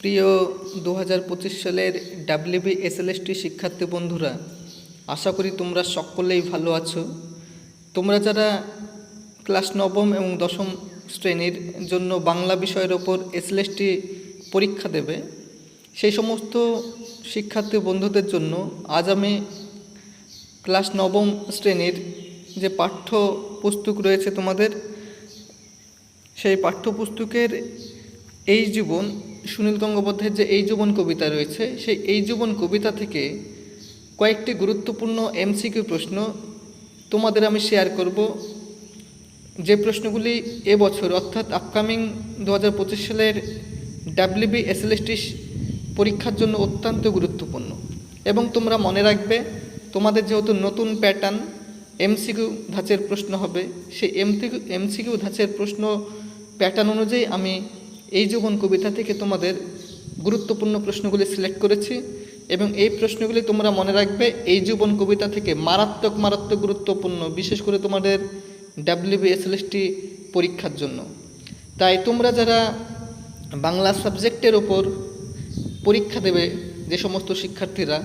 প্রিয় দু হাজার পঁচিশ সালের ডাব্লিউবি এসএলএসটি শিক্ষার্থী বন্ধুরা, আশা করি তোমরা সকলেই ভালো আছো। তোমরা যারা ক্লাস নবম এবং দশম শ্রেণির জন্য বাংলা বিষয়ের ওপর এসএলএসটি পরীক্ষা দেবে, সেই সমস্ত শিক্ষার্থী বন্ধুদের জন্য আজ আমি ক্লাস নবম শ্রেণির যে পাঠ্য পুস্তক রয়েছে তোমাদের, সেই পাঠ্যপুস্তকের এই জীবন সুনীল গঙ্গোপাধ্যায়ের যে এই জীবন কবিতা রয়েছে, সেই এই জীবন কবিতা থেকে কয়েকটি গুরুত্বপূর্ণ এমসিকিউ প্রশ্ন তোমাদের আমি শেয়ার করব। যে প্রশ্নগুলি এবছর, অর্থাৎ আপকামিং দু হাজার পঁচিশ সালের ডাব্লিউবি এসএলএসটি পরীক্ষার জন্য অত্যন্ত গুরুত্বপূর্ণ। এবং তোমরা মনে রাখবে, তোমাদের যেহেতু নতুন প্যাটার্ন এমসিকিউ ধাঁচের প্রশ্ন হবে, সেই এমসিকিউ এমসিকিউ ধাঁচের প্রশ্ন প্যাটার্ন অনুযায়ী আমি এই জীবন কবিতা থেকে তোমাদের গুরুত্বপূর্ণ প্রশ্নগুলি সিলেক্ট করেছি এবং এই প্রশ্নগুলি তোমরা মনে রাখবে এই জীবন কবিতা থেকে মারাত্মক মারাত্মক গুরুত্বপূর্ণ, বিশেষ করে তোমাদের ডাব্লিউবিএসএলএসটি পরীক্ষার জন্য। তাই তোমরা যারা বাংলা সাবজেক্টের ওপর পরীক্ষা দেবে যে সমস্ত শিক্ষার্থীরা,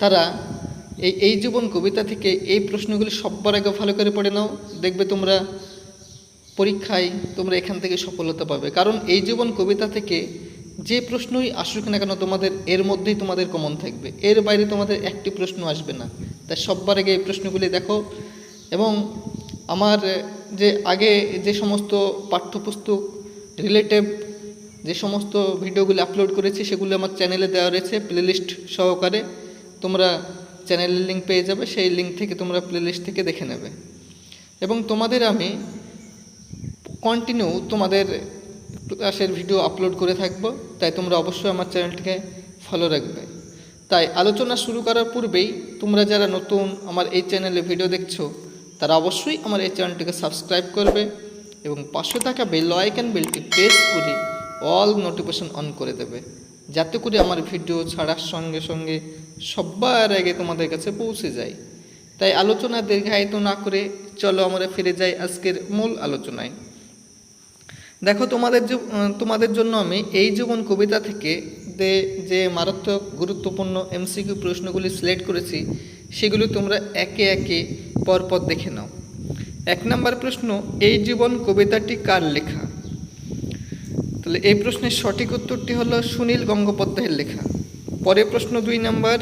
তারা এই এই জীবন কবিতা থেকে এই প্রশ্নগুলি সব্বার আগে ভালো করে পড়ে নাও। দেখবে তোমরা পরীক্ষায় তোমরা এখান থেকে সফলতা পাবে। কারণ এই জীবন কবিতা থেকে যে প্রশ্নই আসুক না কেন তোমাদের, এর মধ্যেই তোমাদের কমন থাকবে। এর বাইরে তোমাদের একটি প্রশ্ন আসবে না। তাই সববার আগে এই প্রশ্নগুলি দেখো। এবং আমার যে আগে যে সমস্ত পাঠ্যপুস্তক রিলেটেড যে সমস্ত ভিডিওগুলি আপলোড করেছি, সেগুলো আমার চ্যানেলে দেওয়া রয়েছে প্লেলিস্ট সহকারে। তোমরা চ্যানেলের লিঙ্ক পেয়ে যাবে। সেই লিঙ্ক থেকে তোমরা প্লেলিস্ট থেকে দেখে নেবে। এবং তোমাদের আমি কন্টিনিউ তোমাদের ক্লাসের ভিডিও আপলোড করে থাকব, তাই তোমরা অবশ্যই আমার চ্যানেলটিকে ফলো রাখবে। তাই আলোচনা শুরু করার পূর্বেই তোমরা যারা নতুন আমার এই চ্যানেলে ভিডিও দেখছ, তারা অবশ্যই আমার এই চ্যানেলটিকে সাবস্ক্রাইব করবে এবং পাশে থাকা বেল আইকন বেলটি প্রেস করে অল নোটিফিকেশন অন করে দেবে, যাতে করে আমার ভিডিও ছাড়ার সঙ্গে সঙ্গে সবার আগে তোমাদের কাছে পৌঁছে যায়। তাই আলোচনা দীর্ঘায়িত না করে চলো আমরা ফিরে যাই আজকের মূল আলোচনায়। দেখো, তোমাদের তোমাদের জন্য আমি এই জীবন কবিতা থেকে যে যে মারাত্মক গুরুত্বপূর্ণ এমসিকিউ প্রশ্নগুলি সিলেক্ট করেছি, সেগুলি তোমরা একে একে পরপর দেখে নাও। এক নম্বর প্রশ্ন, এই জীবন কবিতাটি কার লেখা? তাহলে এই প্রশ্নের সঠিক উত্তরটি হলো সুনীল গঙ্গোপাধ্যায়ের লেখা। পরে প্রশ্ন দুই নাম্বার,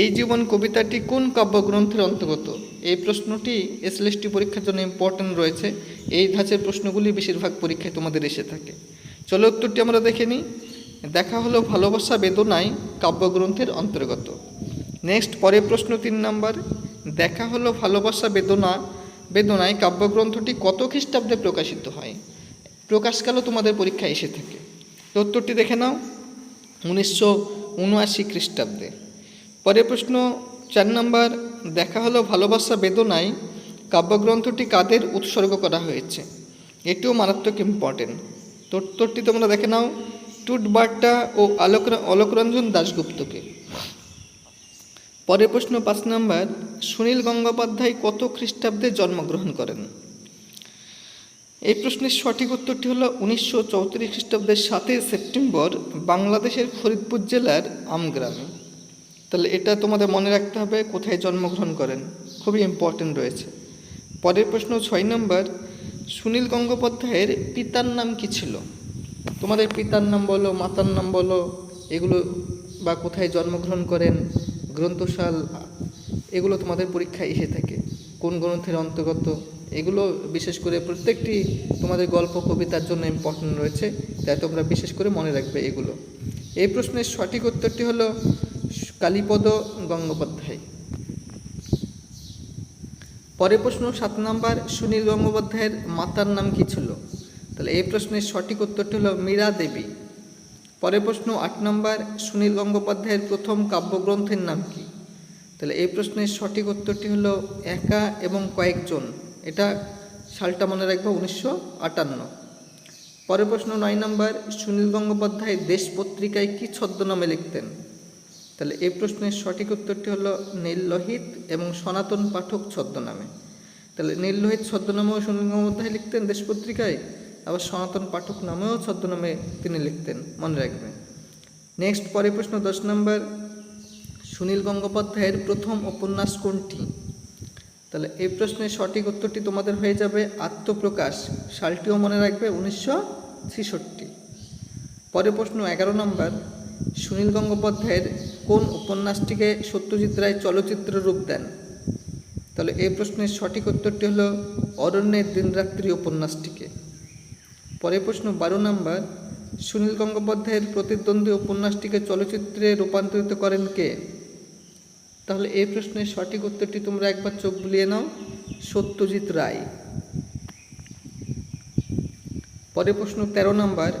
এই জীবন কবিতাটি কোন কাব্যগ্রন্থের অন্তর্গত? এই প্রশ্নটি এসএলএসটি পরীক্ষার জন্য ইম্পর্টেন্ট রয়েছে। এই ধাঁচের প্রশ্নগুলি বেশিরভাগ পরীক্ষায় তোমাদের এসে থাকে। চলো উত্তরটি আমরা দেখে নিই। দেখা হলো ভালোবাসা বেদনায় কাব্যগ্রন্থের অন্তর্গত। নেক্সট পরের প্রশ্ন তিন নাম্বার। দেখা হলো ভালোবাসা বেদনা, বেদনায় কাব্যগ্রন্থটি কত খ্রিস্টাব্দে প্রকাশিত হয়? প্রকাশকালও তোমাদের পরীক্ষায় এসে থাকে। তো উত্তরটি দেখে নাও। উনিশশো উনআশি খ্রিস্টাব্দে। পরের প্রশ্ন চার নম্বর। দেখা হলো ভালোবাসা বেদনায় কাব্যগ্রন্থটি কাদের উৎসর্গ করা হয়েছে? এটিও মারাত্মক ইম্পর্টেন্ট তো উত্তরটি তোমরা দেখে নাও। টুটবার্টা ও আলোক অলোকরঞ্জন দাশগুপ্তকে। পরের প্রশ্ন পাঁচ নম্বর। সুনীল গঙ্গোপাধ্যায় কত খ্রিস্টাব্দে জন্মগ্রহণ করেন? এই প্রশ্নের সঠিক উত্তরটি হলো উনিশশো চৌত্রিশ খ্রিস্টাব্দের সাতই সেপ্টেম্বর, বাংলাদেশের ফরিদপুর জেলার আমগ্রামে। তাহলে এটা তোমাদের মনে রাখতে হবে, কোথায় জন্মগ্রহণ করেন? খুবই ইম্পর্টেন্ট রয়েছে। পরের প্রশ্ন ছয় নম্বর, সুনীল গঙ্গোপাধ্যায়ের পিতার নাম কি ছিল? তোমাদের পিতার নাম বলো, মাতার নাম বলো, এগুলো বা কোথায় জন্মগ্রহণ করেন, গ্রন্থশাল, এগুলো তোমাদের পরীক্ষায় এসে থাকে। কোন গ্রন্থের অন্তর্গত? এগুলো বিশেষ করে প্রত্যেকটি তোমাদের গল্প, কবিতার জন্য ইম্পর্টেন্ট রয়েছে, তাই তোমরা বিশেষ করে মনে রাখবে এগুলো। এই প্রশ্নের সঠিক উত্তরটি হলো কালীপদ গঙ্গোপাধ্যায়। পরের প্রশ্ন সাত নাম্বার সুনীল গঙ্গোপাধ্যায়ের মাতার নাম কি ছিল? তাহলে এই প্রশ্নের সঠিক উত্তরটি হলো মীরা দেবী। পরের প্রশ্ন আট নম্বর সুনীল গঙ্গোপাধ্যায়ের প্রথম কাব্যগ্রন্থের নাম কি? তাহলে এই প্রশ্নের সঠিক উত্তরটি হলো একা এবং কয়েকজন। এটা সালটা মনে রাখব উনিশশো আটান্ন। পরের প্রশ্ন নয় নম্বর সুনীল গঙ্গোপাধ্যায় দেশ পত্রিকায় কী ছদ্মনামে লিখতেন? তাহলে এই প্রশ্নের সঠিক উত্তরটি হলো নীল লোহিত এবং সনাতন পাঠক ছদ্মনামে। তাহলে নীল লোহিত ছদ্মনামেও সুনীল গঙ্গোপাধ্যায় লিখতেন দেশ পত্রিকায়, আবার সনাতন পাঠক নামেও ছদ্মনামে তিনি লিখতেন, মনে রাখবেন। নেক্সট পরে প্রশ্ন দশ নম্বর। সুনীল গঙ্গোপাধ্যায়ের প্রথম উপন্যাস কোনটি? তাহলে এই প্রশ্নের সঠিক উত্তরটি তোমাদের হয়ে যাবে আত্মপ্রকাশ, সালটিও মনে রাখবে উনিশশো ছেষট্টি। পরে প্রশ্ন এগারো নম্বর। সুনীল গঙ্গোপাধ্যায়ের কোন উপন্যাসটিকে সত্যজিৎ রায় চলচ্চিত্র রূপ দেন? তাহলে এই প্রশ্নের সঠিক উত্তরটি হলো অরণ্যের দিনরাত্রি উপন্যাসটিকে। পরে প্রশ্ন বারো নম্বর, সুনীল গঙ্গোপাধ্যায়ের প্রতিদ্বন্দ্বী উপন্যাসটিকে চলচ্চিত্রে রূপান্তরিত করেন কে? তাহলে এই প্রশ্নের সঠিক উত্তরটি তোমরা একবার চোখ বুলিয়ে নাও, সত্যজিৎ রায়। পরে প্রশ্ন তেরো নম্বর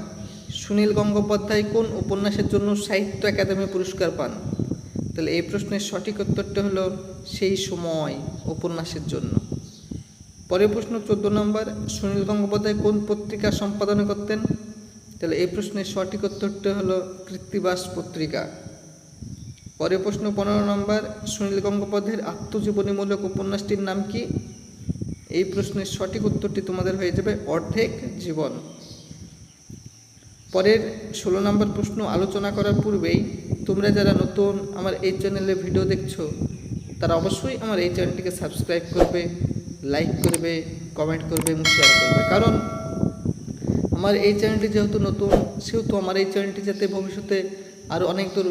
সুনীল গঙ্গোপাধ্যায় কোন উপন্যাসের জন্য সাহিত্য একাডেমি পুরস্কার পান? তাহলে এই প্রশ্নের সঠিক উত্তরটা হলো সেই সময় উপন্যাসের জন্য। পরের প্রশ্ন চোদ্দ নম্বর, সুনীল গঙ্গোপাধ্যায় কোন পত্রিকা সম্পাদনা করতেন? তাহলে এই প্রশ্নের সঠিক উত্তরটা হলো কৃত্তিবাস পত্রিকা। পরের প্রশ্ন পনেরো নম্বর, সুনীল গঙ্গোপাধ্যায়ের আত্মজীবনীমূলক উপন্যাসটির নাম কি? এই প্রশ্নের সঠিক উত্তরটি তোমাদের হয়ে যাবে অর্ধেক জীবন। পরের ষোলো নম্বর প্রশ্ন আলোচনা করার পূর্বেই তোমরা যারা নতুন আমার এই চ্যানেলে ভিডিও দেখছ, তারা অবশ্যই আমার এই চ্যানেলটিকে সাবস্ক্রাইব করবে, লাইক করবে, কমেন্ট করবে এবং শেয়ার করবে। কারণ আমার এই চ্যানেলটি যেহেতু নতুন, সেহেতু আমার এই চ্যানেলটি যাতে ভবিষ্যতে আরও অনেক দূর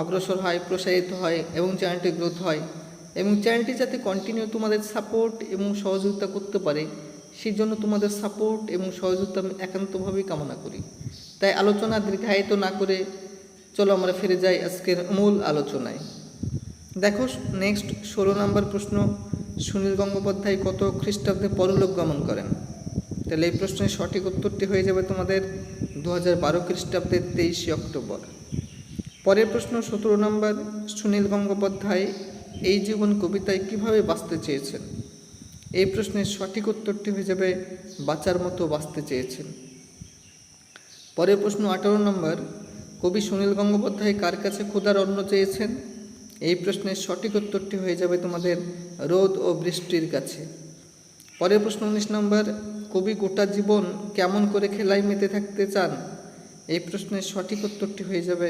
অগ্রসর হয়, প্রসারিত হয় এবং চ্যানেলটি গ্রোথ হয় এবং চ্যানেলটি যাতে কন্টিনিউ তোমাদের সাপোর্ট এবং সহযোগিতা করতে পারে সেই জন্য তোমাদের সাপোর্ট এবং সহযোগিতা আমি একান্তভাবেই কামনা করি। তাই আলোচনা দীর্ঘায়িত না করে চলো আমরা ফিরে যাই আজকের মূল আলোচনায়। দেখো নেক্সট ষোলো নম্বর প্রশ্ন, সুনীল গঙ্গোপাধ্যায় কত খ্রিস্টাব্দে পরলোক গমন করেন? তাহলে এই প্রশ্নের সঠিক উত্তরটি হয়ে যাবে তোমাদের দু হাজার বারো খ্রিস্টাব্দের তেইশে অক্টোবর। পরের প্রশ্ন, সতেরো নম্বর, সুনীল গঙ্গোপাধ্যায় এই জীবন কবিতায় কীভাবে বাঁচতে চেয়েছেন? এই প্রশ্নের সঠিক উত্তরটি হয়ে যাবে, বাঁচার মতো বাঁচতে চেয়েছেন। পরের প্রশ্ন আঠারো নম্বর, কবি সুনীল গঙ্গোপাধ্যায় কার কাছে ক্ষুধার অন্ন চেয়েছেন? এই প্রশ্নের সঠিক উত্তরটি হয়ে যাবে তোমাদের রোদ ও বৃষ্টির কাছে। পরের প্রশ্ন উনিশ নম্বর, কবি গোটা জীবন কেমন করে খেলায় মেতে থাকতে চান? এই প্রশ্নের সঠিক উত্তরটি হয়ে যাবে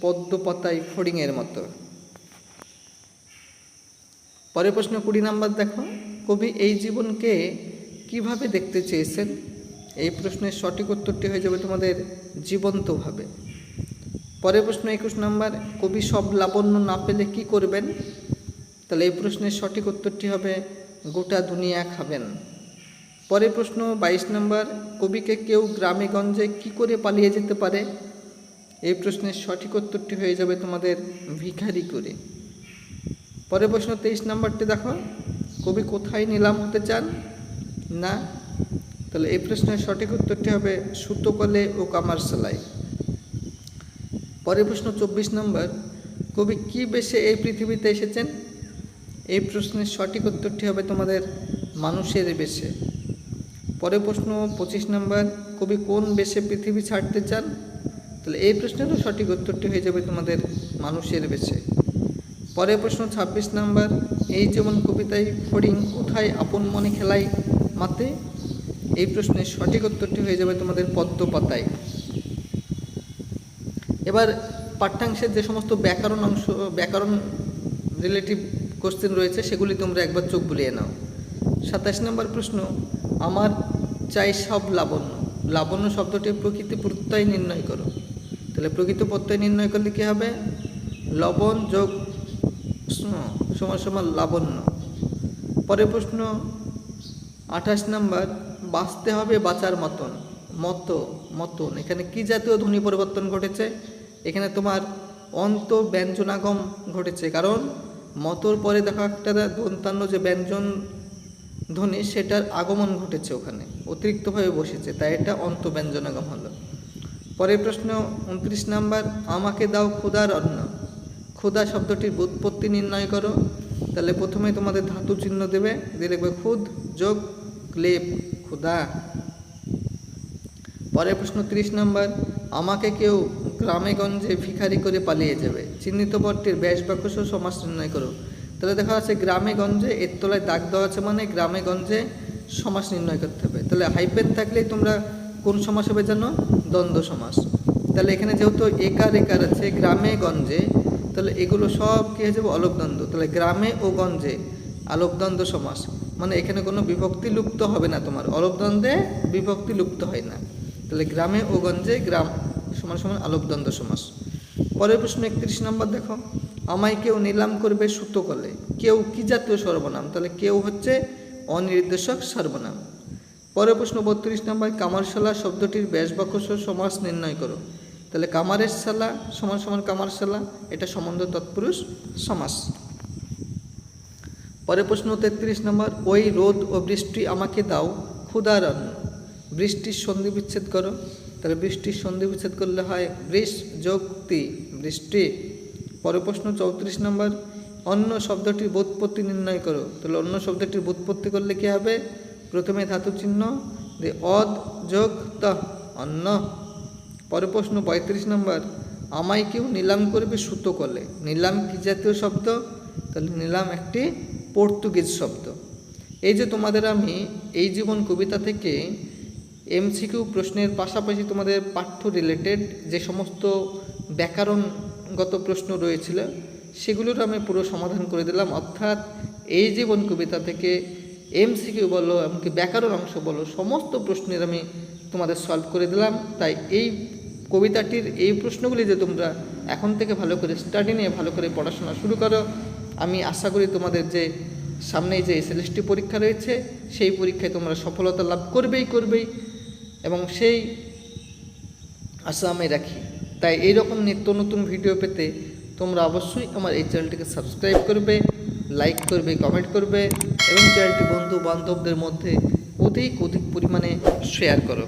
পদ্ম পাতায় ফড়িংয়ের মতো। পরের প্রশ্ন কুড়ি নাম্বার দেখো। কবি এই জীবনকে কীভাবে দেখতে চেয়েছেন? এই প্রশ্নের সঠিক উত্তরটি হয়ে যাবে তোমাদের জীবন্তভাবে। পরের প্রশ্ন একুশ নম্বর, কবি সব লাবণ্য না পেলে কি করবেন? তাহলে এই প্রশ্নের সঠিক উত্তরটি হবে, গোটা দুনিয়া খাবেন। পরের প্রশ্ন বাইশ নম্বর, কবিকে কেউ গ্রামে গঞ্জে কি করে পালিয়ে যেতে পারে? এই প্রশ্নের সঠিক উত্তরটি হয়ে যাবে তোমাদের ভিখারি করে। পরের প্রশ্ন তেইশ নম্বরটি দেখো। কবি কোথায় নিলাম হতে চান? না? তাহলে এই প্রশ্নের সঠিক উত্তরটি হবে সুতোকলে ও কামার সেলাই পরের প্রশ্ন চব্বিশ নম্বর। কবি কি বেশে এই পৃথিবীতে এসেছেন? এই প্রশ্নের সঠিক উত্তরটি হবে তোমাদের মানুষের বেশে। পরের প্রশ্ন পঁচিশ নম্বর। কবি কোন বেশে পৃথিবী ছাড়তে চান? তাহলে এই প্রশ্নেরও সঠিক উত্তরটি হয়ে যাবে তোমাদের মানুষের বেশে। পরের প্রশ্ন, ছাব্বিশ নম্বর। এই যেমন কবিতায় ফড়িং কোথায় আপন মনে খেলায় মাতে, এই প্রশ্নের সঠিক উত্তরটি হয়ে যাবে তোমাদের পদ্ম এবার পাঠ্যাংশের যে সমস্ত ব্যাকরণ অংশ, ব্যাকরণ রিলেটিভ কোশ্চেন রয়েছে, সেগুলি তোমরা একবার চোখ বুলিয়ে নাও। সাতাশ নম্বর প্রশ্ন, আমার চাই সব লাবণ্য। লাবণ্য শব্দটি প্রকৃতি প্রত্যয় নির্ণয় করো। তাহলে প্রকৃত প্রত্যয় নির্ণয় করলে কী হবে? লবণ যোগ স্ন- সমান লাবণ্য। পরের প্রশ্ন, আঠাশ নাম্বার, বাঁচতে হবে বাঁচার মতন। মত, মতন। এখানে কি জাতীয় ধ্বনি পরিবর্তন ঘটেছে? এখানে তোমার অন্ত ব্যঞ্জনাগম ঘটেছে। কারণ, মতর পরে দেখো একটা দন্তান্ন যে ব্যঞ্জন ধ্বনি, সেটার আগমন ঘটেছে ওখানে। অতিরিক্তভাবে বসেছে, তাই এটা অন্ত ব্যঞ্জনাগম হলো। পরের প্রশ্ন, উনত্রিশ নাম্বার, আমাকে দাও ক্ষুধার অন্ন। ক্ষুধা শব্দটির উৎপত্তি নির্ণয় করো। তাহলে প্রথমে তোমাদের ধাতু চিহ্ন দেবে, দিয়ে লিখবে খুদ যোগ ক্লেপ, ক্ষুধা। পরের প্রশ্ন তিরিশ নম্বর, আমাকে কেউ গ্রামে গঞ্জে ভিখারি করে পালিয়ে যাবে। চিহ্নিত পদটির ব্যাস বাক্য সহ সমাস নির্ণয় করো। তাহলে দেখা যাচ্ছে গ্রামে গঞ্জে এর তলায় দাগ দেওয়া আছে মানে গ্রামে গঞ্জে সমাস নির্ণয় করতে হবে। তাহলে হাইপেন থাকলেই তোমরা কোন সমাস হবে জানো? দ্বন্দ্ব সমাস। তাহলে এখানে যেহেতু একার একার আছে, গ্রামে গঞ্জে তাহলে এগুলো সব কী হয়ে যাবে? অলকদ্বন্দ্ব তাহলে গ্রামে ও গঞ্জে আলোকদ্বন্দ্ব সমাস। মানে এখানে কোনো বিভক্তি লুপ্ত হবে না তোমার। অলকদ্বন্দ্বে বিভক্তি লুপ্ত হয় না। তাহলে গ্রামে ও গঞ্জে গ্রাম সমান সমান আলোকদ্বন্দ্ব সমাস। পরের প্রশ্ন একত্রিশ নম্বর দেখো। আমায় কেউ নিলাম করবে সুতো কলে। কেউ কি জাতীয় সর্বনাম? তাহলে কেউ হচ্ছে অনির্দেশক সর্বনাম। পরের প্রশ্ন বত্রিশ নম্বর, কামারশালা শব্দটির ব্যাস বাক্যস সমাস নির্ণয় করো। তাহলে কামারের শালা সমান সমান কামারশালা এটা সম্বন্ধ তৎপুরুষ সমাস। পরের প্রশ্ন তেত্রিশ নম্বর, ওই রোদ ও বৃষ্টি আমাকে দাও ক্ষুদার বৃষ্টির সন্ধি বিচ্ছেদ করো। তাহলে বৃষ্টির সন্ধি বিচ্ছেদ করলে হয় বৃষ যোগতি বৃষ্টি। পরের প্রশ্ন চৌত্রিশ নম্বর, অন্য শব্দটির বোৎপত্তি নির্ণয় করো। তাহলে অন্য শব্দটির বোৎপত্তি করলে কি হবে? প্রথমে ধাতু চিহ্ন দিয়ে অদ যোগ ত অন্ন। পরের প্রশ্ন পঁয়ত্রিশ নম্বর, আমায় কেউ নিলাম করবে সুতো কলে। নিলাম কি জাতীয় শব্দ? তাহলে নিলাম একটি পর্তুগিজ শব্দ। এই যে তোমাদের আমি এই জীবন কবিতা থেকে এমসিকিউ প্রশ্নের পাশাপাশি তোমাদের পাঠ্য রিলেটেড যে সমস্ত ব্যাকরণগত প্রশ্ন রয়েছিল, সেগুলোর আমি পুরো সমাধান করে দিলাম। অর্থাৎ এই জীবন কবিতা থেকে এমসিকিউ বলো, এমনকি ব্যাকরণ অংশ বলো, সমস্ত প্রশ্নের আমি তোমাদের সলভ করে দিলাম। তাই এই কবিতাটির এই প্রশ্নগুলি যে তোমরা এখন থেকে ভালো করে স্টাডি নিয়ে, ভালো করে পড়াশোনা শুরু করো, আমি আশা করি তোমাদের যে সামনেই যে এসএলএসটি পরীক্ষা রয়েছে, সেই পরীক্ষায় তোমরা সফলতা লাভ করবেই করবেই এবং সেই আশা আমি রাখি। তাই এই রকম নিত্য নতুন ভিডিও পেতে তোমরা অবশ্যই আমার এই চ্যানেলটিকে সাবস্ক্রাইব করবে লাইক করবে কমেন্ট করবে এবং চ্যানেলটি বন্ধু বান্ধবদের মধ্যে অধিক অধিক পরিমাণে শেয়ার করো।